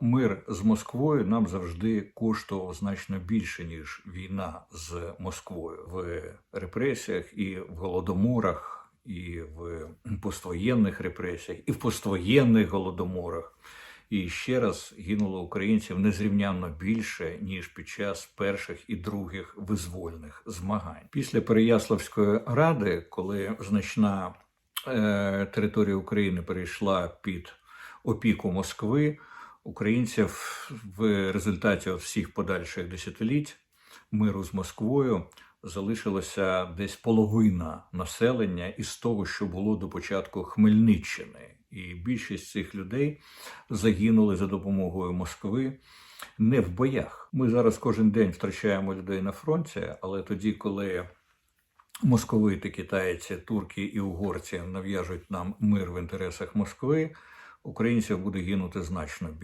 Мир з Москвою нам завжди коштував значно більше, ніж війна з Москвою в репресіях і в голодоморах, і в поствоєнних репресіях, і в поствоєнних голодоморах. І ще раз гинуло українців незрівнянно більше ніж під час перших і других визвольних змагань. Після Переяславської ради, коли значна е, територія України перейшла під опіку Москви, українців в результаті всіх подальших десятиліть миру з Москвою залишилося десь половина населення із того, що було до початку Хмельниччини. І більшість цих людей загинули за допомогою Москви не в боях. Ми зараз кожен день втрачаємо людей на фронті, але тоді, коли московити, китайці, турки і угорці нав'яжуть нам мир в інтересах Москви, українців буде гинути значно більше.